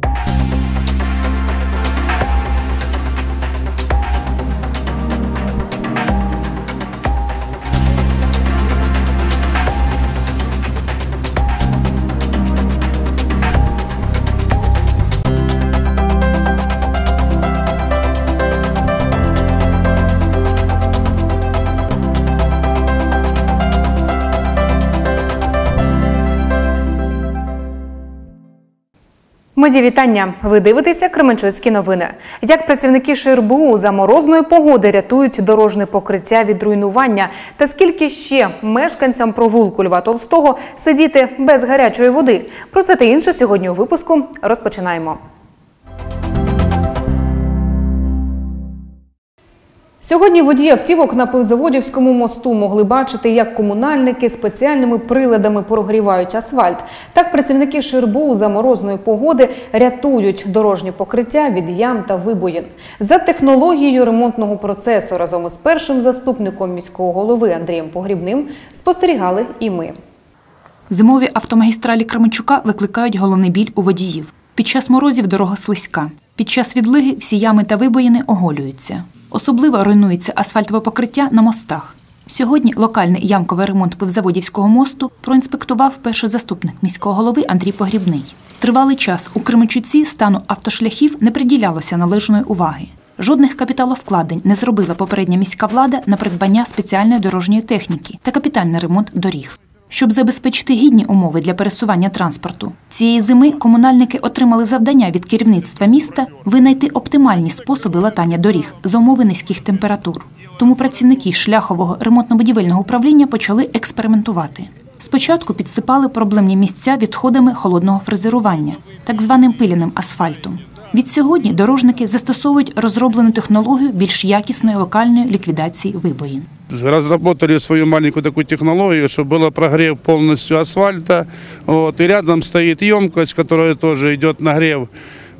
you Мої вітання. Ви дивитеся Кременчуцькі новини. Як працівники ШРБУ за морозної погоди рятують дорожне покриття від руйнування, та скільки ще мешканцям провулку Льва Толстого сидіти без гарячої води? Про це та інше сьогодні у випуску розпочинаємо. Сьогодні водії автівок на Пивзаводівському мосту могли бачити, як комунальники спеціальними приладами прогрівають асфальт. Так працівники ШРБУ за морозної погоди рятують дорожнє покриття від ям та вибоїн. За технологією ремонтного процесу разом із першим заступником міського голови Андрієм Погрібним спостерігали і ми. Зимові автомагістралі Кременчука викликають головний біль у водіїв. Під час морозів дорога слизька. Під час відлиги всі ями та вибоїни оголюються. Особливо руйнується асфальтове покриття на мостах. Сьогодні локальний ямковий ремонт пивзаводівського мосту проінспектував перший заступник міського голови Андрій Погрібний. Тривалий час у Кременчуці стану автошляхів не приділялося належної уваги. Жодних капіталовкладень не зробила попередня міська влада на придбання спеціальної дорожньої техніки та капітальний ремонт доріг. Щоб забезпечити гідні умови для пересування транспорту, цієї зими комунальники отримали завдання від керівництва міста винайти оптимальні способи латання доріг за умови низьких температур. Тому працівники шляхового ремонтно-будівельного управління почали експериментувати. Спочатку підсипали проблемні місця відходами холодного фрезерування, так званим пиляним асфальтом. Від сьогодні дорожники застосовують розроблену технологію більш якісної локальної ліквідації вибоїн. разработали свою маленькую такую технологию, чтобы было прогрев полностью асфальта. Вот, и рядом стоит емкость, которая тоже идет нагрев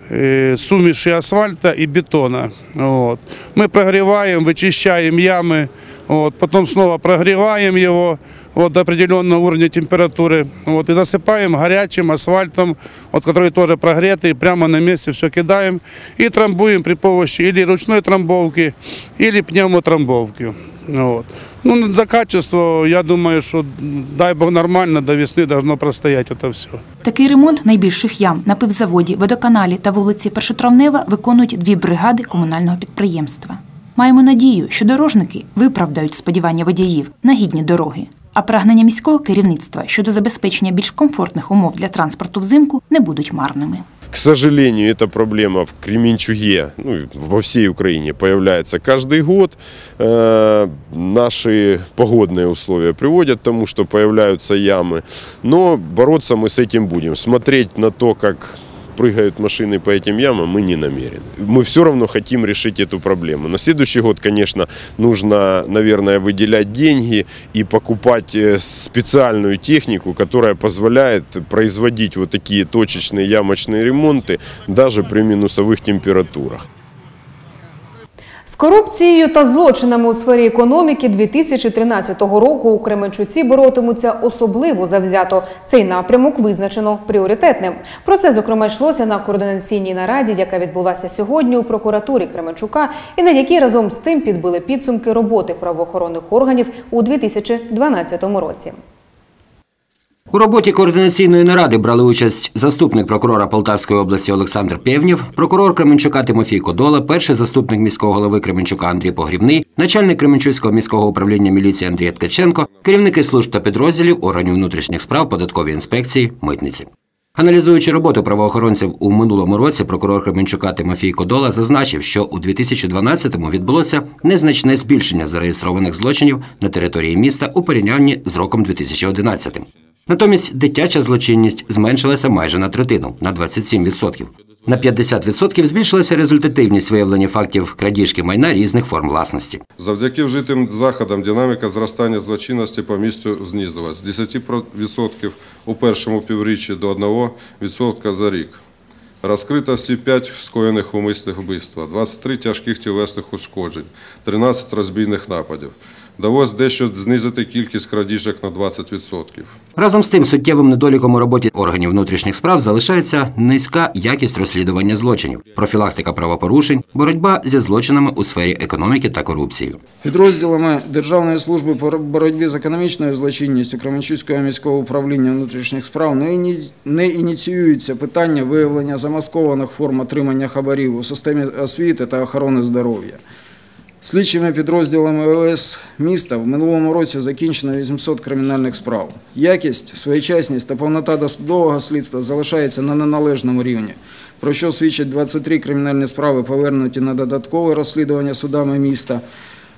э, сумеши асфальта и бетона. Вот. Мы прогреваем, вычищаем ямы, вот, потом снова прогреваем его вот, до определенного уровня температуры вот, и засыпаем горячим асфальтом, вот, который тоже прогретый, прямо на месте все кидаем и трамбуем при помощи или ручной трамбовки, или пневмотрамбовки. Вот. Ну, за качество, я думаю, что дай бог нормально, до весны должно простоять это все. Такий ремонт найбільших ям на пивзаводі, водоканалі та вулиці Першотравнева виконують дві бригади комунального підприємства. Маємо надію, що дорожники виправдають сподівання водіїв на гідні дороги. А прагнення міського керівництва щодо забезпечення більш комфортних умов для транспорту взимку не будуть марними. К сожалению, эта проблема в Кременчуге, ну, во всей Украине появляется каждый год. Э, наши погодные условия приводят к тому, что появляются ямы. Но бороться мы с этим будем. Смотреть на то, как прыгают машины по этим ямам, мы не намерены. Мы все равно хотим решить эту проблему. На следующий год, конечно, нужно, наверное, выделять деньги и покупать э, специальную технику, которая позволяет производить вот такие точечные ямочные ремонты даже при минусовых температурах. Корупцією та злочинами у сфері економіки 2013 року у Кременчуці боротимуться особливо завзято. Цей напрямок визначено пріоритетним. Про це зокрема йшлося на координаційній нараді, яка відбулася сьогодні у прокуратурі Кременчука, і на якій разом з тим підбили підсумки роботи правоохоронних органів у 2012 році. У роботі координаційної наради брали участь заступник прокурора Полтавської області Олександр Пєвнів, прокурор Кременчука Тимофій Кодола, перший заступник міського голови Кременчука Андрій Погрібний, начальник Кременчуцького міського управління міліції Андрій Ткаченко, керівники служб та підрозділів органів внутрішніх справ, податкової інспекції, митниці. Аналізуючи роботу правоохоронців у минулому році, прокурор Кременчука Тимофій Кодола зазначив, що у 2012-му відбулося незначне збільшення зареєстрованих злочинів на території міста у порівнянні з роком 2011. Натомість дитяча злочинність зменшилася майже на третину на 27%. На 50% збільшилася результативність виявлення фактів крадіжки майна різних форм власності. Завдяки вжитим заходам динаміка зростання злочинності по місту знизилась з 10% у першому півріччі до 1% за рік. Розкрито всі 5 скоєних умисних вбивства, 23 тяжких тілесних ушкоджень, 13 розбійних нападів. Довелось дещо знизити кількість крадіжок на 20%. Разом з тим, суттєвим недоліком у роботі органів внутрішніх справ залишається низька якість розслідування злочинів, профілактика правопорушень, боротьба зі злочинами у сфері економіки та корупцією. Підрозділами Державної служби по боротьбі з економічною злочинністю Кременчуцького міського управління внутрішніх справ не іні- не ініціюється питання виявлення замаскованих форм отримання хабарів у системі освіти та охорони здоров'я. Слідчими підрозділами ОС міста в минулому році закінчено 800 кримінальних справ. Якість, своєчасність та повнота досудового слідства залишається на неналежному рівні, про що свідчать 23 кримінальні справи, повернуті на додаткове розслідування судами міста,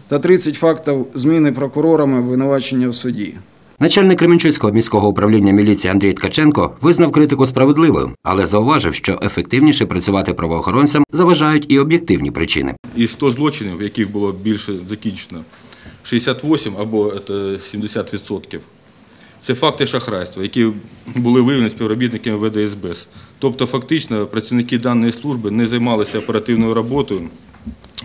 та 30 фактів зміни прокурорами обвинувачення в суді. Начальник Кременчуцького міського управління міліції Андрій Ткаченко визнав критику справедливою, але зауважив, що ефективніше працювати правоохоронцям заважають і об'єктивні причини. Із 100 злочинів, яких було більше закінчено, 68 або це 70%. Це факти шахрайства, які були виявлені співробітниками ВДСБС. Тобто, фактично, працівники даної служби не займалися оперативною роботою,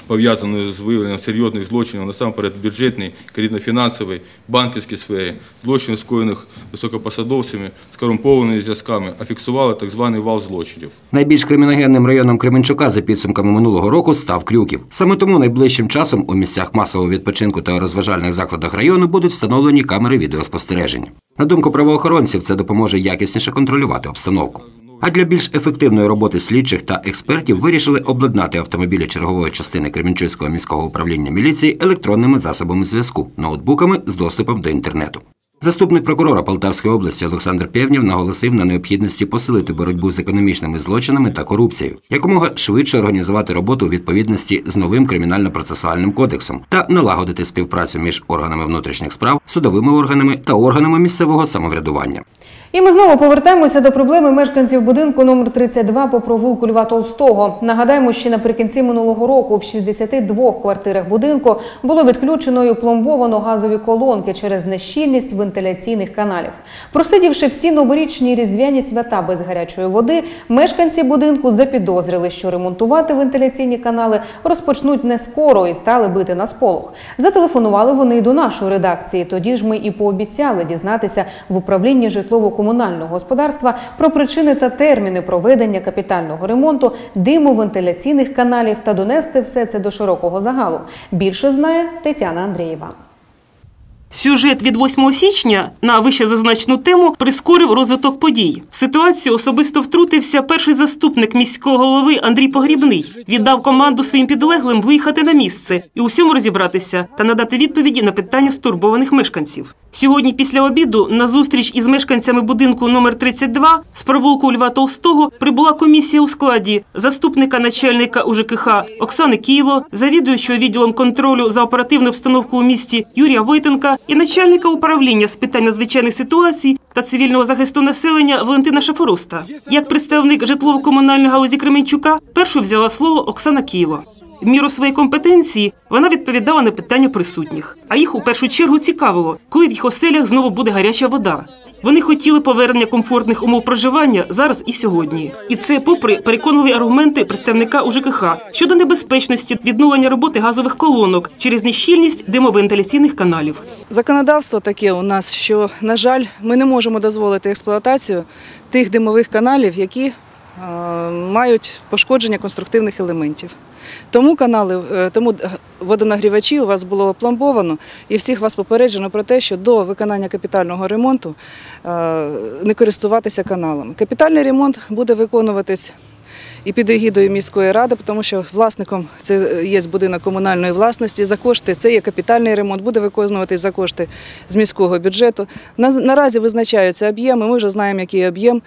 пов'язаною з виявленням серйозних злочинів, насамперед бюджетній, кредитно-фінансовій, банківській сфері, злочинів, скоєних високопосадовцями з корумпованими зв'язками, а фіксували так званий вал злочинів. Найбільш криміногенним районом Кременчука за підсумками минулого року став Крюків. Саме тому найближчим часом у місцях масового відпочинку та розважальних закладах району будуть встановлені камери відеоспостереження. На думку правоохоронців, це допоможе якісніше контролювати обстановку. А для більш ефективної роботи слідчих та експертів вирішили обладнати автомобілі чергової частини Кременчуцького міського управління міліції електронними засобами зв'язку, ноутбуками з доступом до інтернету. Заступник прокурора Полтавської області Олександр Пєвнів наголосив на необхідності посилити боротьбу з економічними злочинами та корупцією, якомога швидше організувати роботу у відповідності з новим кримінально-процесуальним кодексом та налагодити співпрацю між органами внутрішніх справ, судовими органами та органами місцевого самоврядування. І ми знову повертаємося до проблеми мешканців будинку номер 32 по провулку Льва Толстого. Нагадаємо, що наприкінці минулого року в 62 квартирах будинку було відключено і пломбовано газові колонки через нещільність вентиляційних каналів. Просидівши всі новорічні різдвяні свята без гарячої води, мешканці будинку запідозрили, що ремонтувати вентиляційні канали розпочнуть не скоро і стали бити на сполох. Зателефонували вони й до нашої редакції. Тоді ж ми і пообіцяли дізнатися в управлінні житлово-комунального господарства про причини та терміни проведення капітального ремонту димовентиляційних каналів та донести все це до широкого загалу. Більше знає Тетяна Андрієва. Сюжет від 8 січня на вище зазначену тему прискорив розвиток подій. В ситуацію особисто втрутився перший заступник міського голови Андрій Погрібний. Віддав команду своїм підлеглим виїхати на місце і усьому розібратися та надати відповіді на питання стурбованих мешканців. Сьогодні після обіду на зустріч із мешканцями будинку номер 32 з провулку Льва Толстого прибула комісія у складі заступника начальника УЖКХ Оксани Кіло, завідуючого відділом контролю за оперативну обстановку у місті Юрія Войтенка і начальника управління з питань надзвичайних ситуацій та цивільного захисту населення Валентина Шафороста. Як представник житлово-комунальної галузі Кременчука, першу взяла слово Оксана Кіло. В міру своєї компетенції вона відповідала на питання присутніх. А їх у першу чергу цікавило, коли в їх оселях знову буде гаряча вода. Вони хотіли повернення комфортних умов проживання зараз і сьогодні. І це попри переконливі аргументи представника УЖКХ щодо небезпечності відновлення роботи газових колонок через нещільність димовентиляційних каналів. Законодавство таке у нас, що, на жаль, ми не можемо дозволити експлуатацію тих димових каналів, які мають пошкодження конструктивних елементів. Тому канали, е, тому водонагрівачі у вас було опломбовано і всіх вас попереджено про те, що до виконання капітального ремонту е, не користуватися каналами. Капітальний ремонт буде виконуватись і під егідою міської ради, тому що власником це є будинок комунальної власності. За кошти це є капітальний ремонт, буде виконуватись за кошти з міського бюджету. Наразі визначаються об'єми. Ми вже знаємо, який об'єм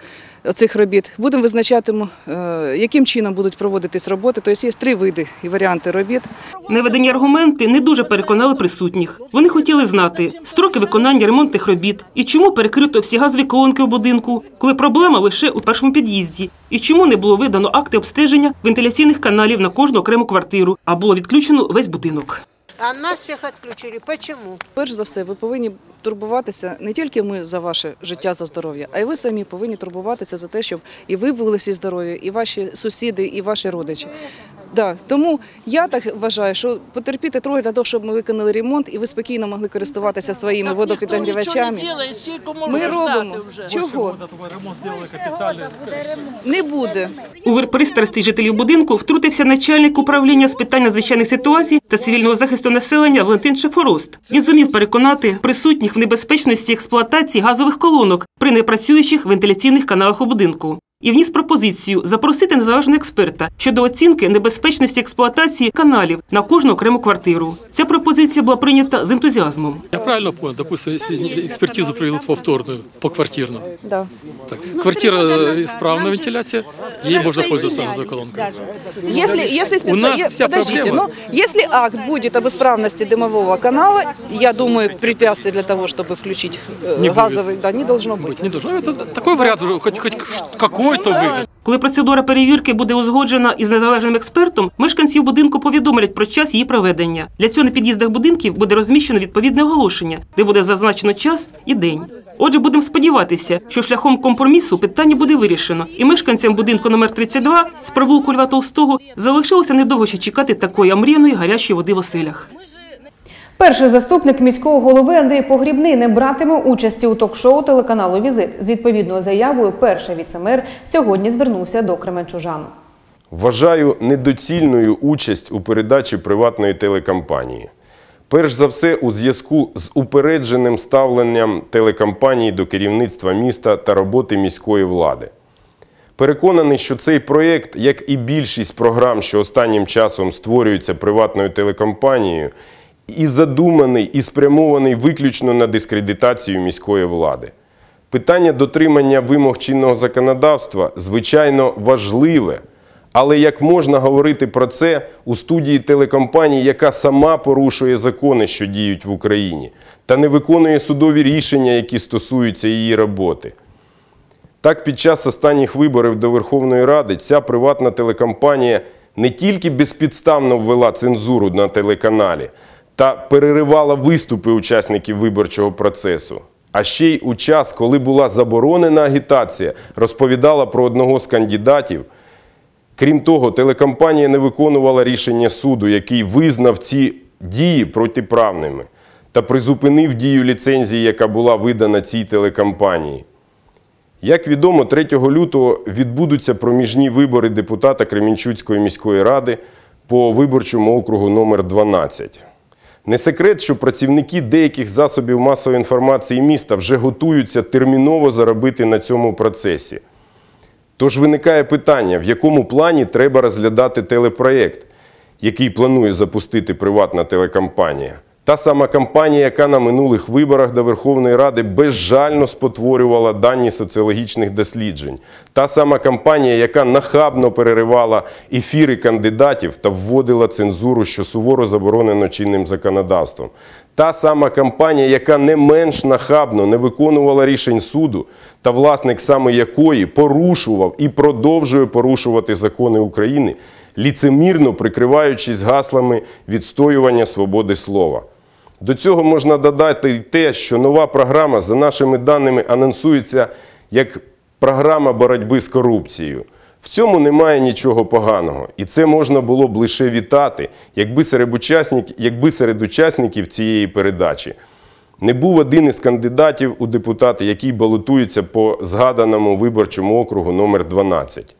цих робіт. Будемо визначати, е, яким чином будуть проводитись роботи. Тобто є три види і варіанти робіт. Наведені аргументи не дуже переконали присутніх. Вони хотіли знати строки виконання ремонтних робіт і чому перекрито всі газові колонки у будинку, коли проблема лише у першому під'їзді, і чому не було видано акти обстеження вентиляційних каналів на кожну окрему квартиру, а було відключено весь будинок. А нас всіх відключили. Чому? Перш за все, ви повинні турбуватися не тільки ми за ваше життя за здоров'я, а й ви самі повинні турбуватися за те, щоб і ви були всі здорові, і ваші сусіди, і ваші родичі. Да, тому я так вважаю, що потерпіти трохи для того, щоб ми виконали ремонт і ви спокійно могли користуватися своїми водопідогрівачами. Ми робимо. Чого? Не буде. У пристрасті жителів будинку втрутився начальник управління з питань надзвичайних ситуацій та цивільного захисту населення Валентин Шефорост. Він зумів переконати присутніх в небезпечності експлуатації газових колонок при непрацюючих вентиляційних каналах у будинку І вніс пропозицію запросити незалежного експерта щодо оцінки небезпечності експлуатації каналів на кожну окрему квартиру. Ця пропозиція була прийнята з ентузіазмом. Я правильно понял, допустим, если экспертизу проведут повторную, поквартирно. Да. Так, квартира э, исправна вентиляция, ей можно пользоваться газовой колонкой. Если, если специ- У нас е- вся подождите, проблема- ну, если акт будет об исправности дымового канала, я думаю, препятствий для того, чтобы включить э, Не будет. газовый, да, не должно быть. Не должно. Это такой вариант, хоть, хоть какой-то выгод. Коли процедура перевірки буде узгоджена із незалежним експертом, мешканців будинку повідомлять про час її проведення. Для цього на під'їздах будинків буде розміщено відповідне оголошення, де буде зазначено час і день. Отже, будемо сподіватися, що шляхом компромісу питання буде вирішено, і мешканцям будинку номер 32 з провулку Льва Толстого залишилося недовго ще чекати такої омріяної гарячої води в оселях. Перший заступник міського голови Андрій Погрібний не братиме участі у ток-шоу телеканалу Візит. З відповідною заявою перший віцемер сьогодні звернувся до Кременчужан. Вважаю недоцільною участь у передачі приватної телекомпанії. Перш за все, у зв'язку з упередженим ставленням телекомпанії до керівництва міста та роботи міської влади. Переконаний, що цей проєкт, як і більшість програм, що останнім часом створюються приватною телекомпанією, і задуманий, і спрямований виключно на дискредитацію міської влади. Питання дотримання вимог чинного законодавства, звичайно, важливе. Але як можна говорити про це у студії телекомпанії, яка сама порушує закони, що діють в Україні, та не виконує судові рішення, які стосуються її роботи? Так, під час останніх виборів до Верховної Ради ця приватна телекомпанія не тільки безпідставно ввела цензуру на телеканалі та переривала виступи учасників виборчого процесу, а ще й у час, коли була заборонена агітація, розповідала про одного з кандидатів. Крім того, телекомпанія не виконувала рішення суду, який визнав ці дії протиправними та призупинив дію ліцензії, яка була видана цій телекомпанії. Як відомо, 3 лютого відбудуться проміжні вибори депутата Кремінчуцької міської ради по виборчому округу номер 12. Не секрет, що працівники деяких засобів масової інформації міста вже готуються терміново заробити на цьому процесі. Тож виникає питання, в якому плані треба розглядати телепроєкт, який планує запустити приватна телекомпанія. Та сама компанія, яка на минулих виборах до Верховної Ради безжально спотворювала дані соціологічних досліджень. Та сама компанія, яка нахабно переривала ефіри кандидатів та вводила цензуру, що суворо заборонено чинним законодавством. Та сама компанія, яка не менш нахабно не виконувала рішень суду, та власник саме якої порушував і продовжує порушувати закони України, ліцемірно прикриваючись гаслами відстоювання свободи слова. До цього можна додати й те, що нова програма, за нашими даними, анонсується як програма боротьби з корупцією. В цьому немає нічого поганого, і це можна було б лише вітати, якби серед учасників, якби серед учасників цієї передачі не був один із кандидатів у депутати, який балотується по згаданому виборчому округу номер 12.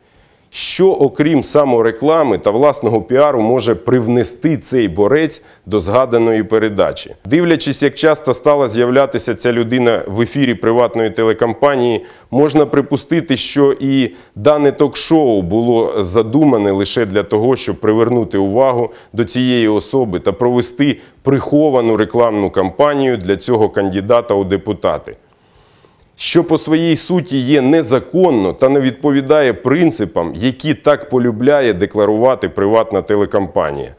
Що, окрім самореклами та власного піару, може привнести цей борець до згаданої передачі? Дивлячись, як часто стала з'являтися ця людина в ефірі приватної телекомпанії, можна припустити, що і дане ток-шоу було задумане лише для того, щоб привернути увагу до цієї особи та провести приховану рекламну кампанію для цього кандидата у депутати що по своїй суті є незаконно та не відповідає принципам, які так полюбляє декларувати приватна телекомпанія.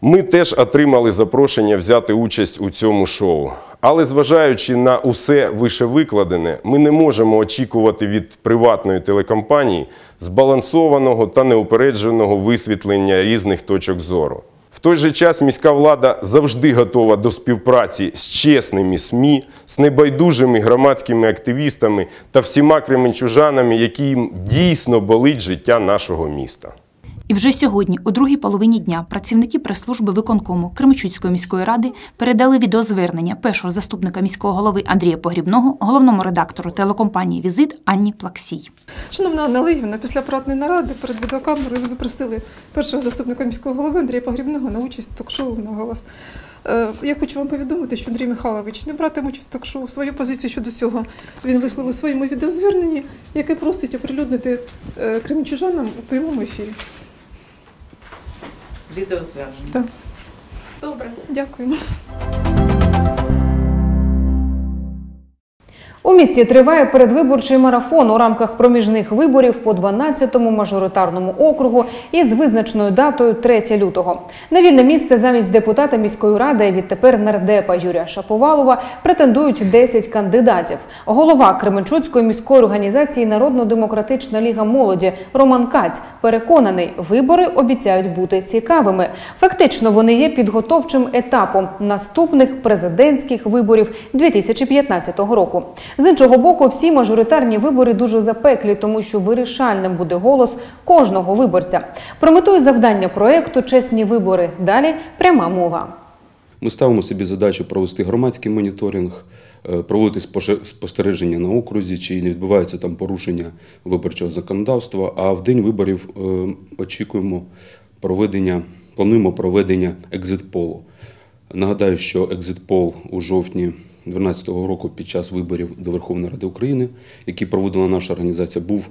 Ми теж отримали запрошення взяти участь у цьому шоу. Але зважаючи на усе вишевикладене, ми не можемо очікувати від приватної телекомпанії збалансованого та неупередженого висвітлення різних точок зору. Той же час міська влада завжди готова до співпраці з чесними СМІ, з небайдужими громадськими активістами та всіма кременчужанами, яким дійсно болить життя нашого міста. І вже сьогодні, у другій половині дня, працівники прес-служби виконкому Кременчуцької міської ради передали відеозвернення першого заступника міського голови Андрія Погрібного, головному редактору телекомпанії Візит Анні Плаксій. Шановна Анна Олегівна, після апаратної наради перед відеокамерою ви запросили першого заступника міського голови Андрія Погрібного на участь в ток-шоу на голос. Е, Я хочу вам повідомити, що Андрій Михайлович не братиме участь в ток-шоу. Свою позицію щодо цього він висловив своєму відеозверненні, яке просить оприлюднити е, кримчужанам у прямому ефірі. Відеозвернення. Так. Добре. Дякуємо. У місті триває передвиборчий марафон у рамках проміжних виборів по 12-му мажоритарному округу із визначеною датою 3 лютого. На вільне місце замість депутата міської ради відтепер нардепа Юрія Шаповалова претендують 10 кандидатів. Голова Кременчуцької міської організації Народно-демократична ліга молоді Роман Каць переконаний, вибори обіцяють бути цікавими. Фактично, вони є підготовчим етапом наступних президентських виборів 2015 року. З іншого боку, всі мажоритарні вибори дуже запеклі, тому що вирішальним буде голос кожного виборця. Про мету і завдання проекту чесні вибори. Далі пряма мова. Ми ставимо собі задачу провести громадський моніторинг, е, проводити спостереження на окрузі, чи не відбувається там порушення виборчого законодавства. А в день виборів е, очікуємо проведення, плануємо проведення екзит-полу. Нагадаю, що екзит-пол у жовтні 2012 року під час виборів до Верховної Ради України, які проводила наша організація, був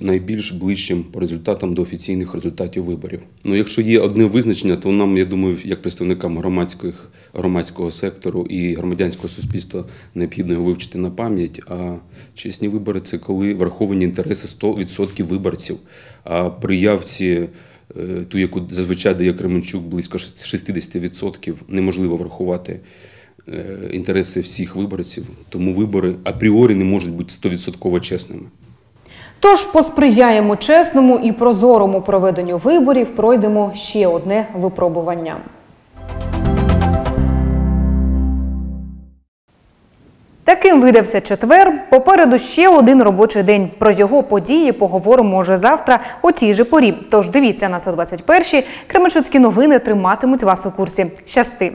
найбільш ближчим по результатам до офіційних результатів виборів. Ну, якщо є одне визначення, то нам, я думаю, як представникам громадських, громадського сектору і громадянського суспільства необхідно його вивчити на пам'ять. А чесні вибори це коли враховані інтереси 100% виборців. А при явці е, ту, яку зазвичай дає Кременчук, близько 60%, неможливо врахувати інтереси всіх виборців, тому вибори апріорі не можуть бути 100% чесними. Тож посприяємо чесному і прозорому проведенню виборів. Пройдемо ще одне випробування. Таким видався четвер. Попереду ще один робочий день. Про його події поговоримо вже завтра о тій же порі. Тож дивіться на 121 Кременчуцькі новини триматимуть вас у курсі. Щасти!